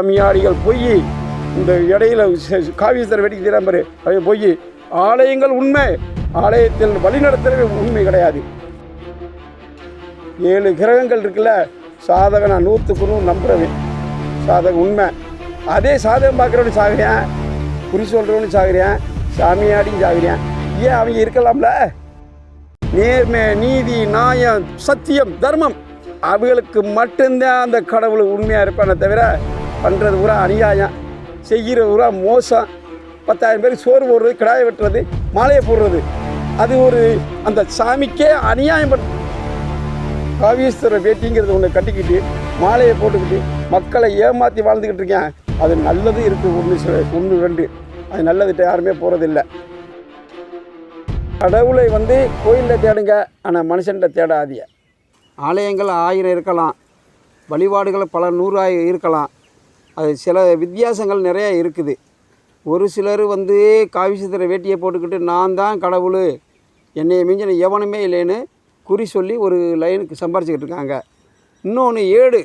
சாமியாடிகள் போய் இந்த இடையில காவியத்தர் காவியஸ்தர் வெடிக்கு திறம்பரு அது ஆலயங்கள் உண்மை ஆலயத்தில் வழிநடத்துறது உண்மை கிடையாது. ஏழு கிரகங்கள் இருக்குல்ல சாதகம் நான் நூற்றுக்கு நூறு நம்புறவன் சாதகம் உண்மை. அதே சாதகம் பார்க்குறவனு சாகுறேன் குறி சொல்கிறவனு சாகுறேன் சாமியாடியும் சாகுறேன் ஏன் அவங்க இருக்கலாம்ல? நேர்மை நீதி நியாயம் சத்தியம் தர்மம். அவங்களுக்கு மட்டும்தான் அந்த கடவுள் உண்மையாக இருப்பானே தவிர பண்ணுறது பூரா அநியாயம். செய்கிற பூரா மோசம். பத்தாயிரம் பேருக்கு சோறு போடுறது கிடாயை வெட்டுறது மாலையை போடுறது. அது ஒரு அந்த சாமிக்கே அநியாயம் பண்ண காவீஸ்வரர் பேட்டிங்கிறது ஒன்று கட்டிக்கிட்டு மாலையை போட்டுக்கிட்டு மக்களை ஏமாற்றி வாழ்ந்துக்கிட்டு இருக்கேன். அது நல்லது இருக்குது ஒன்று ஒன்று ரெண்டு. அது நல்லதுட்டு யாருமே போகிறதில்லை கடவுளை வந்து கோயிலில் தேடுங்க ஆனால் மனுஷன்கிட்ட தேடாதிய ஆலயங்கள் ஆயிரம் இருக்கலாம். வழிபாடுகள் பல நூறாயிரம் இருக்கலாம். அது சில வித்தியாசங்கள் நிறையா இருக்குது. ஒரு சிலர் வந்து காவிசத்திர வேட்டியை போட்டுக்கிட்டு நான் தான் கடவுள் என்னை மிஞ்சின எவனுமே இல்லைன்னு குறி சொல்லி ஒரு லைனுக்கு சம்பாரிச்சிக்கிட்டு இருக்காங்க. இன்னொன்று ஏடு.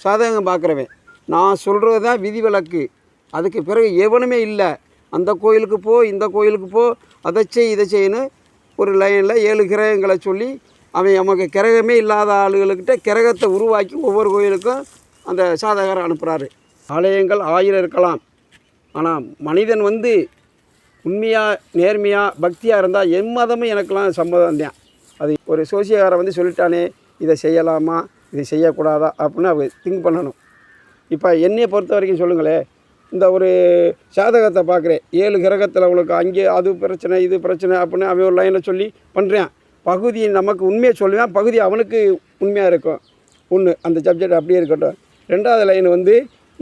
சாதகம் பார்க்குறவன் நான் சொல்கிறது தான் விதிவிலக்கு. அதுக்கு பிறகு எவனுமே இல்லை. அந்த கோயிலுக்கு போ இந்த கோயிலுக்கு போ அதை செய் இதை செய்யன்னு ஒரு லைனில் ஏழு கிரகங்களை சொல்லி அவன் நமக்கு கிரகமே இல்லாத ஆளுகளுக்கிட்ட கிரகத்தை உருவாக்கி ஒவ்வொரு கோயிலுக்கும் அந்த சாதகரை அனுப்புகிறாரு ஆலயங்கள் ஆயிரம் இருக்கலாம். ஆனால் மனிதன் வந்து உண்மையாக நேர்மையாக பக்தியாக இருந்தால் என் மதமும் எனக்கெல்லாம் சம்மதம் தான் அது ஒரு சோசியக்காரன் வந்து சொல்லிட்டானே இதை செய்யலாமா இதை செய்யக்கூடாதா அப்படின்னு அவர் திங்க் பண்ணணும். இப்போ என்னையை பொறுத்த வரைக்கும் சொல்லுங்களேன் இந்த ஒரு சாதகத்தை பார்க்குறேன். ஏழு கிரகத்தில் அவளுக்கு அங்கே அது பிரச்சனை இது பிரச்சனை அப்படின்னு அவன் ஒரு லைனில் சொல்லி பண்ணுறான் பகுதி நமக்கு உண்மையை சொல்லுவேன் பகுதி அவனுக்கு உண்மையாக இருக்கும். ஒன்று அந்த சப்ஜெக்ட் அப்படியே இருக்கட்டும். ரெண்டாவது லைன் வந்து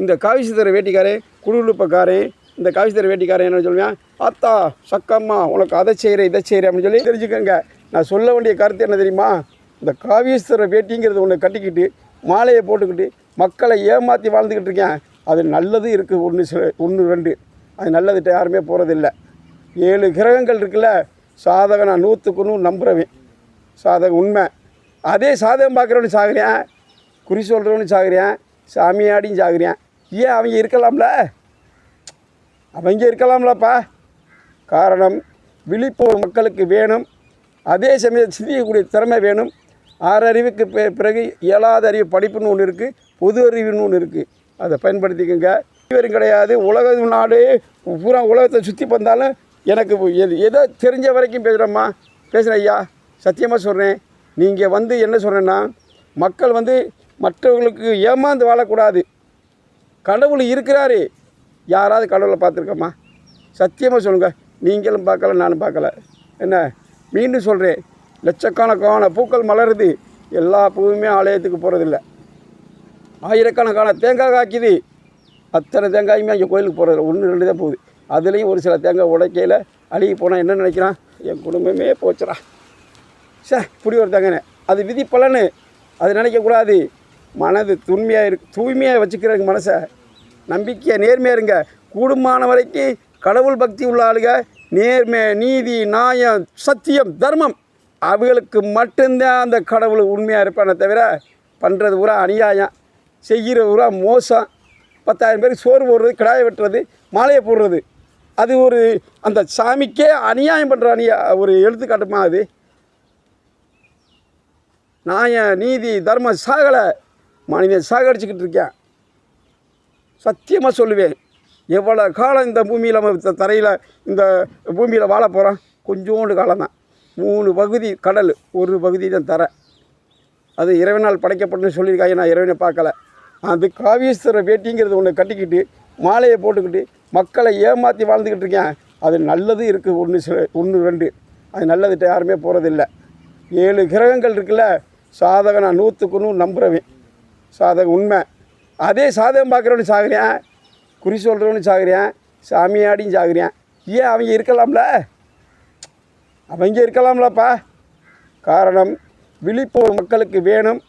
இந்த காவிசித்தர வேட்டிக்காரன் குடுகுடுப்பக்காரே இந்த காவிசித்தர வேட்டிக்காரன் என்ன சொல்லுவேன்? ஆத்தா சக்கம்மா உனக்கு அதை செய்கிறேன் இதை செய்கிறேன் அப்படின்னு சொல்லி தெரிஞ்சுக்கோங்க. நான் சொல்ல வேண்டிய கருத்து என்ன தெரியுமா? இந்த காவியஸ்தர வேட்டிங்கிறது ஒன்று கட்டிக்கிட்டு மாலையை போட்டுக்கிட்டு மக்களை ஏமாற்றி வாழ்ந்துக்கிட்டு இருக்கேன். அது நல்லது இருக்குது ஒன்று சில ஒன்று ரெண்டு. அது நல்லதுட்ட யாருமே போகிறதில்ல ஏழு கிரகங்கள் இருக்குல்ல சாதகம் நான் நூற்றுக்கு நூறு நம்புறவன். சாதகம் உண்மை. அதே சாதகம் பார்க்குறவனு சாகிறேன் குறி சொல்கிறவனு சாகிறேன் சாமியாடியும் சாகுறியான் ஏன் அவங்க இருக்கலாம்ல? அவங்க இருக்கலாம்லப்பா. காரணம் விழிப்புணர்வு மக்களுக்கு வேணும். அதே சமயம் சிந்திக்கக்கூடிய திறமை வேணும். ஆறறிவுக்கு பிறகு ஏழாவது அறிவு படிப்புன்னு ஒன்று இருக்குது பொது அறிவுன்னு ஒன்று இருக்குது அதை பயன்படுத்திக்கோங்க. இவரும் கிடையாது. உலக நாடு பூரா உலகத்தை சுற்றி வந்தாலும் எனக்கு எது- ஏதோ தெரிஞ்ச வரைக்கும் பேசுகிறேம்மா பேசுகிறேன் ஐயா. சத்தியமாக சொல்கிறேன் நீங்கள் வந்து என்ன சொல்கிறேன்னா மக்கள் வந்து மற்றவர்களுக்கு ஏமாந்து வாழக்கூடாது. கடவுள் இருக்கிறாரு. யாராவது கடவுளை பார்த்துருக்கோமா? சத்தியமாக சொல்லுங்கள் நீங்களும் பார்க்கல நானும் பார்க்கல. என்ன? மீண்டும் சொல்கிறேன் லட்சக்கணக்கான பூக்கள் மலருது. எல்லா பூவுமே ஆலயத்துக்கு போகிறதில்ல ஆயிரக்கணக்கான தேங்காய் காய்க்குது. அத்தனை தேங்காயுமே அங்கே கோயிலுக்கு போகிறது ஒன்று ரெண்டு தான் போகுது. அதுலேயும் ஒரு சில தேங்காய் உடைக்கையில் அழுகி போனால் என்ன நினைக்கிறான்? என் குடும்பமே போச்சுடா. சே இப்படி ஒரு தேங்காய் அது விதி பலனு அது நினைக்கக்கூடாது. மனது தூய்மையாக இருக்கு தூய்மையாக வச்சுக்கிறங்க மனசை நம்பிக்கையாக நேர்மையாக இருங்க. கூடுமான வரைக்கும் கடவுள் பக்தி உள்ள ஆளுங்க நேர்மை நீதி நியாயம் சத்தியம் தர்மம் அவங்களுக்கு மட்டும்தான் அந்த கடவுள் உண்மையாக இருப்பானே தவிர பண்ணுறது பூரா அநியாயம். செய்கிற பூரா மோசம். பத்தாயிரம் பேருக்கு சோறு போடுறது கிடாயை வெட்டுறது மாலையை போடுறது. அது ஒரு அந்த சாமிக்கே அநியாயம் பண்ணுற அநியா ஒரு எடுத்துக்காட்டுமா அது? நியாயம் நீதி தர்மம் சாகலை. மனிதன் சாகடிச்சுக்கிட்டு இருக்கேன். சத்தியமாக சொல்லுவேன். எவ்வளோ காலம் இந்த பூமியில் நம்ம தரையில் இந்த பூமியில் வாழ போகிறோம் கொஞ்சோண்டு காலம் தான் மூணு பகுதி கடல் ஒரு பகுதி தான் தரை. அது இறைவனால் படைக்கப்பட்டுன்னு சொல்லியிருக்காங்க. நான் இறைவனை பார்க்கல. அது காவீஸ்வர வேட்டிங்கிறது ஒன்று கட்டிக்கிட்டு மாலையை போட்டுக்கிட்டு மக்களை ஏமாற்றி வாழ்ந்துக்கிட்டு இருக்கேன். அது நல்லது இருக்குது ஒன்று சில ஒன்று ரெண்டு. அது நல்லதுகிட்ட யாருமே போகிறதில்ல ஏழு கிரகங்கள் இருக்குல்ல. சாதகம் நான் நூற்றுக்கு நூறு நம்புறவன். சாதகம் உண்மை. அதே சாதகம் பார்க்குறவனு சாகுறியான் குறி சொல்கிறவனு சாகுறியான் சாமியாடியும் சாகுறியான் ஏன் அவங்க இருக்கலாம்ல? அவங்க இருக்கலாம்லப்பா. காரணம் விழிப்புணர்வு மக்களுக்கு வேணும்.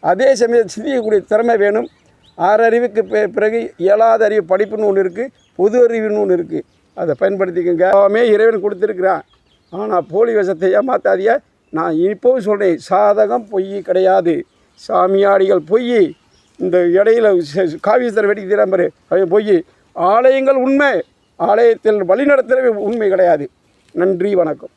அதே சமயம் சிந்திக்கக்கூடிய திறமை வேணும். ஆறறிவுக்கு பி- பிறகு ஏழாவது அறிவு படிப்புன்னு ஒன்று இருக்குது பொது அறிவுன்னு ஒன்று இருக்குது அதை பயன்படுத்திக்கோங்க. எல்லாமே இறைவன் கொடுத்துருக்குறான். ஆனால் போலி விஷத்தை ஏமாத்தாதிய நான் இப்போவும் சொல்கிறேன் சாதகம் பொய் கிடையாது. சாமியாடிகள் பொய் இந்த இடையில ச- காவியஸ்தர் வெடிக்கு தீராம்பரு போய் ஆலயங்கள் உண்மை. ஆலயத்தில் வழிநடத்துகிற உண்மை கிடையாது. நன்றி வணக்கம்.